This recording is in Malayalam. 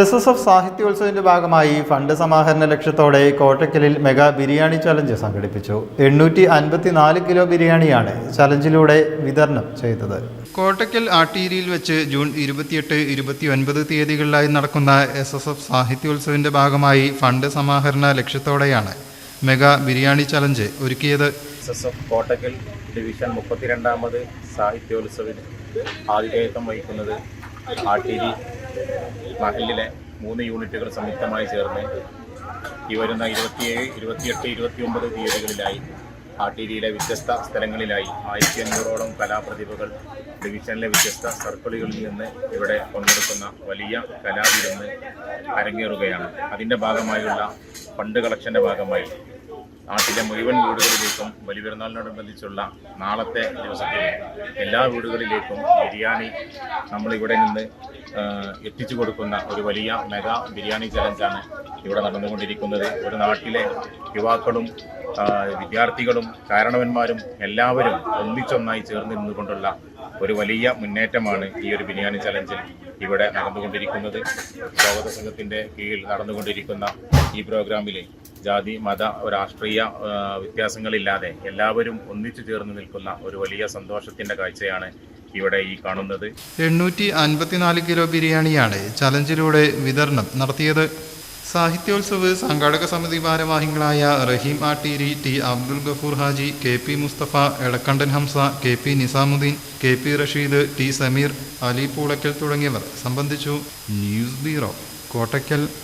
എസ് എസ് എഫ് സാഹിത്യോത്സവത്തിന്റെ ഭാഗമായി ഫണ്ട് സമാഹരണ ലക്ഷ്യത്തോടെ കോട്ടക്കലിൽ മെഗാ ബിരിയാണി ചലഞ്ച് സംഘടിപ്പിച്ചു. എണ്ണൂറ്റി അൻപത്തിനാല് കിലോ ബിരിയാണിയാണ് ചലഞ്ചിലൂടെ വിതരണം ചെയ്തത്. കോട്ടക്കൽ ആട്ടീരിയിൽ വെച്ച് ജൂൺ ഇരുപത്തിയെട്ട് ഇരുപത്തിയൊൻപത് തീയതികളിലായി നടക്കുന്ന എസ് എസ് എഫ് സാഹിത്യോത്സവത്തിന്റെ ഭാഗമായി ഫണ്ട് സമാഹരണ ലക്ഷ്യത്തോടെയാണ് മെഗാ ബിരിയാണി ചലഞ്ച് ഒരുക്കിയത്. S S F Kottakkal division മുപ്പത്തിരണ്ടാമത് സാഹിത്യോത്സവിന് ആതിഥേയത്വം വഹിക്കുന്നത് ആട്ടിരി മഹലിലെ മൂന്ന് യൂണിറ്റുകൾ സംയുക്തമായി ചേർന്ന് ഈ വരുന്ന ഇരുപത്തിയേഴ് ഇരുപത്തിയെട്ട് ഇരുപത്തിയൊമ്പത് തീയതികളിലായി ആട്ടിരിയിലെ വ്യത്യസ്ത സ്ഥലങ്ങളിലായി ആയിരത്തി അഞ്ഞൂറോളം കലാപ്രതിഭകൾ ഡിവിഷനിലെ വ്യത്യസ്ത സർക്കിളുകളിൽ നിന്ന് ഇവിടെ പങ്കെടുക്കുന്ന വലിയ കലാവിരുന്ന് അരങ്ങേറുകയാണ്. അതിന്റെ ഭാഗമായുള്ള ഫണ്ട് കളക്ഷന്റെ ഭാഗമായി നാട്ടിലെ മുഴുവൻ വീടുകളിലേക്കും ബലിപെരുന്നാളിനോടനുബന്ധിച്ചുള്ള നാളത്തെ ദിവസത്തിൽ എല്ലാ വീടുകളിലേക്കും ബിരിയാണി നമ്മളിവിടെ നിന്ന് എത്തിച്ചു കൊടുക്കുന്ന ഒരു വലിയ മെഗാ ബിരിയാണി ചലഞ്ചാണ് ഇവിടെ നടന്നുകൊണ്ടിരിക്കുന്നത്. ഒരു നാട്ടിലെ യുവാക്കളും വിദ്യാർത്ഥികളും കാരണവന്മാരും എല്ലാവരും ഒന്നിച്ചൊന്നായി ചേർന്ന് നിന്നുകൊണ്ടുള്ള ഒരു വലിയ മുന്നേറ്റമാണ് ഈ ഒരു ബിരിയാണി ചലഞ്ചിൽ ഇവിടെ നടന്നുകൊണ്ടിരിക്കുന്നത്. സ്വാഗത സംഘത്തിന്റെ കീഴിൽ നടന്നുകൊണ്ടിരിക്കുന്ന ഈ പ്രോഗ്രാമിൽ ജാതി മത രാഷ്ട്രീയ വ്യത്യാസങ്ങളില്ലാതെ എല്ലാവരും ഒന്നിച്ചു ചേർന്ന് നിൽക്കുന്ന ഒരു വലിയ സന്തോഷത്തിന്റെ കാഴ്ചയാണ് ഇവിടെ ഈ കാണുന്നത്. എണ്ണൂറ്റി അൻപത്തിനാല് കിലോ ബിരിയാണിയാണ് ചലഞ്ചിലൂടെ വിതരണം നടത്തിയത്. സാഹിത്യോത്സവ് സംഘാടക സമിതി ഭാരവാഹികളായ Rahim Attiri T Abdul Gafoor Haji K P Musthafa Edakkandan Hamza K P Nizamuddin K P Rasheed T Sameer Ali Poolakkal തുടങ്ങിയവർ സംബന്ധിച്ചു. News bureau Kottakkal